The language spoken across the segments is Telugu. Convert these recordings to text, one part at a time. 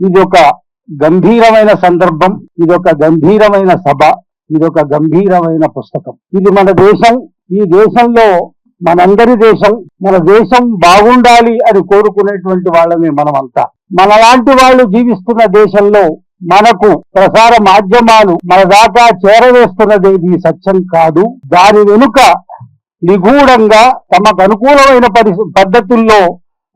ఇది ఒక గంభీరమైన సందర్భం ఇది ఒక గంభీరమైన సభ ఇది ఒక గంభీరమైన పుస్తకం. ఇది మన దేశం ఈ దేశంలో మనందరి దేశం మన దేశం బాగుండాలి అని కోరుకునేటువంటి వాళ్ళమే మనమంతా. మనలాంటి వాళ్ళు జీవిస్తున్న దేశంలో మనకు ప్రసార మాధ్యమాలు మన దాకా చేరవేస్తున్నది ఇది సత్యం కాదు. దాని వెనుక నిగూఢంగా తమకు అనుకూలమైన పరి పద్ధతుల్లో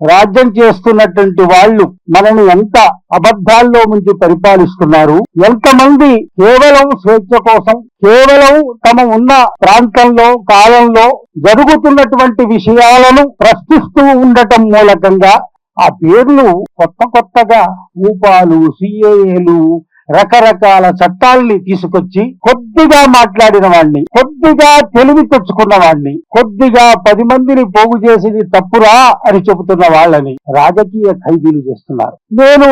రాజ్యం చేస్తున్నటువంటి వాళ్ళు మనని ఎంత అబద్ధాల్లో ముంచి పరిపాలిస్తున్నారు? ఎంతమంది కేవలం స్వేచ్ఛ కోసం కేవలం తమ ఉన్న ప్రాంతంలో కాలంలో జరుగుతున్నటువంటి విషయాలను ప్రశ్నిస్తూ ఉండటం మూలకంగా ఆ పేర్లు కొత్త కొత్తగా ఊపాలు సిఏఏలు రకరకాల చట్టాల్ని తీసుకొచ్చి కొద్దిగా మాట్లాడిన వాడిని కొద్దిగా తెలివి తెచ్చుకున్న వాడిని కొద్దిగా పది మందిని పోగు చేసేది తప్పురా అని చెబుతున్న వాళ్ళని రాజకీయ ఖైదీలు చేస్తున్నారు. నేను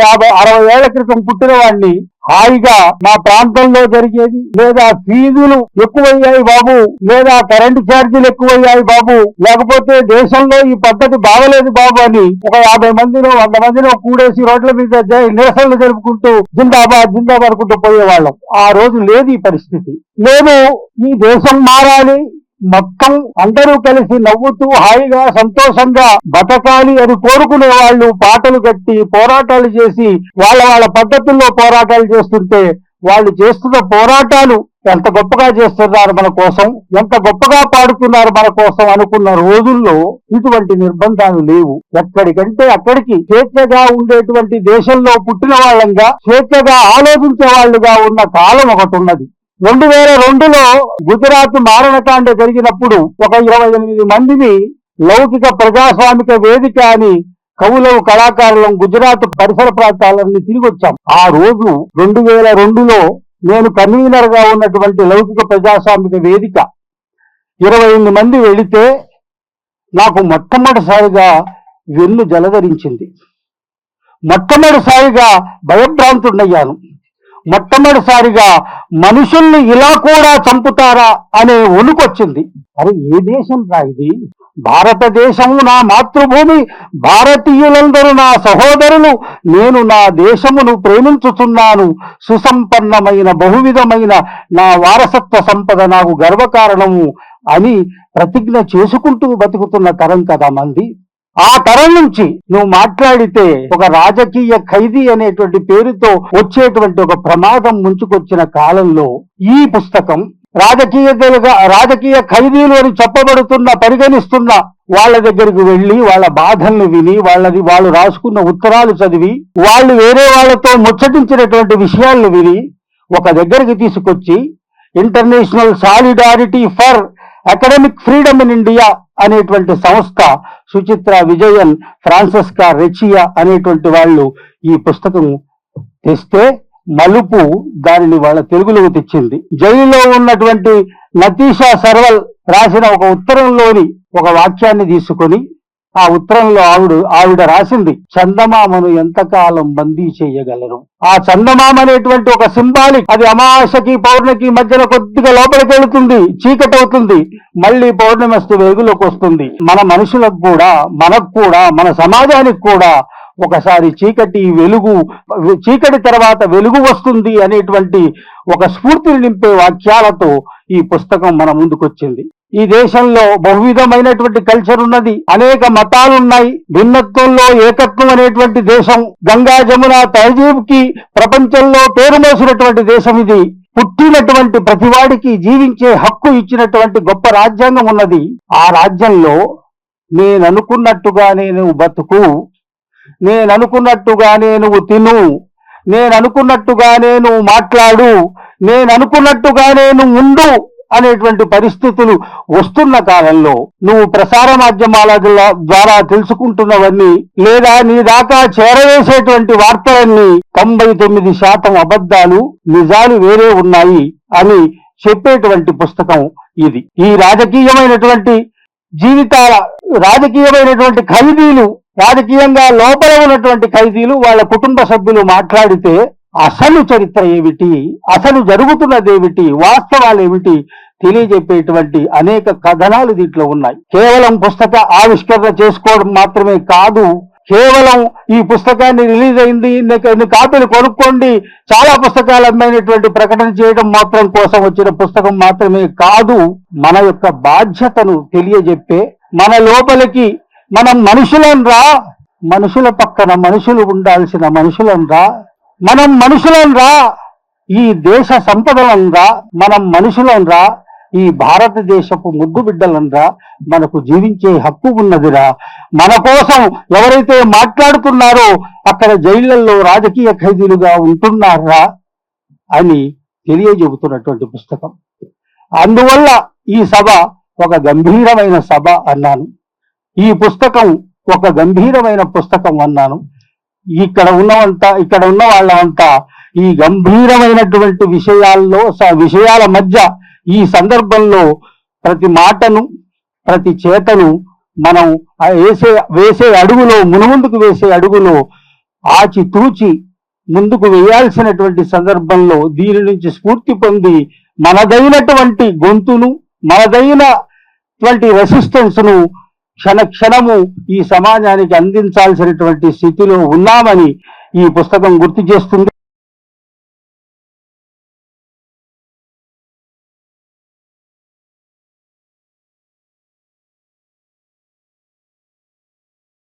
యాభై అరవై ఏళ్ళ క్రితం పుట్టిన వాడిని హాయిగా మా ప్రాంతంలో జరిగేది లేదా ఫీజులు ఎక్కువయ్యాయి బాబు లేదా కరెంటు ఛార్జీలు ఎక్కువయ్యాయి బాబు లేకపోతే దేశంలో ఈ పద్ధతి బాగలేదు బాబు అని ఒక యాభై మందినో వంద మందినో కూడేసి రోడ్ల మీద జై నిరసనలు జరుపుకుంటూ జిందాబాద్ జిందాబాద్ అనుకుంటూ పోయేవాళ్ళం. ఆ రోజు లేదు ఈ పరిస్థితి. లేదు ఈ దేశం మారాలి మొత్తం అందరూ కలిసి నవ్వుతూ హాయిగా సంతోషంగా బతకాలి అని కోరుకునే వాళ్ళు పాటలు కట్టి పోరాటాలు చేసి వాళ్ళ వాళ్ళ పద్ధతుల్లో పోరాటాలు చేస్తుంటే వాళ్ళు చేస్తున్న పోరాటాలు ఎంత గొప్పగా చేస్తున్నారు మన కోసం ఎంత గొప్పగా పాడుతున్నారు మన కోసం అనుకున్న రోజుల్లో ఇటువంటి నిర్బంధాలు లేవు. ఎక్కడికంటే అక్కడికి స్వేచ్ఛగా ఉండేటువంటి దేశంలో పుట్టిన వాళ్ళంగా స్వేచ్ఛగా ఆలోచించే వాళ్ళుగా ఉన్న కాలం ఒకటి ఉన్నది. రెండు వేల రెండులో గుజరాత్ మారణకాండ జరిగినప్పుడు ఒక ఇరవై ఎనిమిది మందిని లౌకిక ప్రజాస్వామిక వేదిక అని కవులు కళాకారులం గుజరాత్ పరిసర ప్రాంతాలన్నీ తిరిగి వచ్చాం ఆ రోజు రెండు వేల రెండులో నేను కన్వీనర్గా ఉన్నటువంటి లౌకిక ప్రజాస్వామిక వేదిక ఇరవై ఎనిమిది మంది వెళితే నాకు మొట్టమొదటిసారిగా వెన్ను జలధరించింది. మొట్టమొదటిసారిగా భయభ్రాంతుడయ్యాను మొట్టమొదటిసారిగా మనుషుల్ని ఇలా కూడా చంపుతారా అనే వణుకొచ్చింది అరే ఏ దేశం రా ఇది? భారతదేశము నా మాతృభూమి భారతీయులందరూ నా సహోదరులు నేను నా దేశమును ప్రేమించుతున్నాను సుసంపన్నమైన బహువిధమైన నా వారసత్వ సంపద నాకు గర్వకారణము అని ప్రతిజ్ఞ చేసుకుంటూ బతుకుతున్న తరం కదా మంది. ఆ తరం నుంచి నువ్వు మాట్లాడితే ఒక రాజకీయ ఖైదీ అనేటువంటి పేరుతో వచ్చేటువంటి ఒక ప్రమాదం ముంచుకొచ్చిన కాలంలో ఈ పుస్తకం రాజకీయతలుగా రాజకీయ ఖైదీలు అని చెప్పబడుతున్న పరిగణిస్తున్న వాళ్ళ దగ్గరికి వెళ్ళి వాళ్ళ బాధల్ని విని వాళ్ళది వాళ్ళు రాసుకున్న ఉత్తరాలు చదివి వాళ్ళు వేరే వాళ్ళతో ముచ్చటించినటువంటి విషయాలను విని ఒక దగ్గరికి తీసుకొచ్చి international solidarity for academic freedom in India అనేటువంటి సంస్థ సుచిత్ర విజయన్ ఫ్రాన్సిస్కా రెచియా అనేటువంటి వాళ్ళు ఈ పుస్తకం తెస్తే మలుపు దానిని వాళ్ళ తెలుగులోకి తెచ్చింది. జైలులో ఉన్నటువంటి నతీషా సర్వల్ రాసిన ఒక ఉత్తరంలోని ఒక వాక్యాన్ని తీసుకొని ఆ ఉత్తరంలో ఆవిడ ఆవిడ రాసింది చందమామను ఎంతకాలం బందీ చేయగలరు ఆ చందమామ అనేటువంటి ఒక సింబాలిక్ అది అమావాస్యకి పౌర్ణమికి మధ్యన కొద్దిగా లోపలికి వెళుతుంది చీకటి అవుతుంది మళ్ళీ పౌర్ణమి వస్తు వెలుగులోకి వస్తుంది. మన మనుషులకు కూడా మనకు కూడా మన సమాజానికి కూడా ఒకసారి చీకటి వెలుగు చీకటి తర్వాత వెలుగు వస్తుంది అనేటువంటి ఒక స్ఫూర్తిని నింపే వాక్యాలతో ఈ పుస్తకం మన ముందుకొచ్చింది. ఈ దేశంలో బహువిధమైనటువంటి కల్చర్ ఉన్నది అనేక మతాలు ఉన్నాయి. భిన్నత్వంలో ఏకత్వం అనేటువంటి దేశం గంగా జమున తహజీబ్కి ప్రపంచంలో పేరు మోసినటువంటి దేశం ఇది. పుట్టినటువంటి ప్రతివాడికి జీవించే హక్కు ఇచ్చినటువంటి గొప్ప రాజ్యాంగం ఉన్నది. ఆ రాజ్యంలో నేను అనుకున్నట్టుగానే నువ్వు బతుకు నేను అనుకున్నట్టుగానే నువ్వు తిను నేను అనుకున్నట్టుగానే నువ్వు మాట్లాడు నేను అనుకున్నట్టుగానే నువ్వు ఉండు అనేటువంటి పరిస్థితులు వస్తున్న కాలంలో నువ్వు ప్రసార మాధ్యమాల ద్వారా తెలుసుకుంటున్నవన్నీ లేదా నీ దాకా చేరవేసేటువంటి వార్తలన్నీ తొంభై తొమ్మిది శాతం అబద్ధాలు నిజాలు వేరే ఉన్నాయి అని చెప్పేటువంటి పుస్తకం ఇది. ఈ రాజకీయమైనటువంటి జీవితాల రాజకీయమైనటువంటి ఖైదీలు రాజకీయంగా లోపల ఉన్నటువంటి ఖైదీలు వాళ్ళ కుటుంబ సభ్యులు మాట్లాడితే అసలు చరిత్ర ఏమిటి? అసలు జరుగుతున్నదేమిటి? వాస్తవాలు ఏమిటి తెలియజెప్పేటువంటి అనేక కథనాలు దీంట్లో ఉన్నాయి. కేవలం పుస్తక ఆవిష్కరణ చేసుకోవడం మాత్రమే కాదు కేవలం ఈ పుస్తకాన్ని రిలీజ్ అయింది ఇన్ని- ఇన్ని కాపీలు కొనుక్కోండి చాలా పుస్తకాలు అమ్మైనటువంటి ప్రకటన చేయడం మాత్రం కోసం వచ్చిన పుస్తకం మాత్రమే కాదు మన యొక్క బాధ్యతను తెలియజెప్పే మన లోపలికి మనం మనుషులం రా మనుషుల పక్కన మనుషులు ఉండాల్సిన మనుషులం రా మనం మనుషులం రా ఈ దేశ సంపదలంరా మనం మనుషులంరా ఈ భారతదేశపు ముద్దు బిడ్డలంరా మనకు జీవించే హక్కు ఉన్నదిరా మన కోసం ఎవరైతే మాట్లాడుతున్నారో అక్కడ జైళ్ళలో రాజకీయ ఖైదీలుగా ఉంటున్నారా అని తెలియజెబుతున్నటువంటి పుస్తకం. అందువల్ల ఈ సభ ఒక గంభీరమైన సభ అన్నాను. ఈ పుస్తకం ఒక గంభీరమైన పుస్తకం అన్నాను. ఇక్కడ ఉన్నవంతా ఇక్కడ ఉన్న వాళ్ళంతా ఈ గంభీరమైనటువంటి విషయాల్లో స- విషయాల మధ్య ఈ సందర్భంలో ప్రతి మాటను ప్రతి చేతను మనం వేసే వేసే అడుగులో మునుముందుకు వేసే అడుగులో ఆచి తూచి ముందుకు వేయాల్సినటువంటి సందర్భంలో దీని నుంచి స్ఫూర్తి పొంది మనదైనటువంటి గొంతును మనదైనటువంటి రెసిస్టెన్స్ను క్షణ క్షణము ఈ సమాజానికి అందించాల్సినటువంటి స్థితిలో ఉన్నామని ఈ పుస్తకం గుర్తు చేస్తుంది.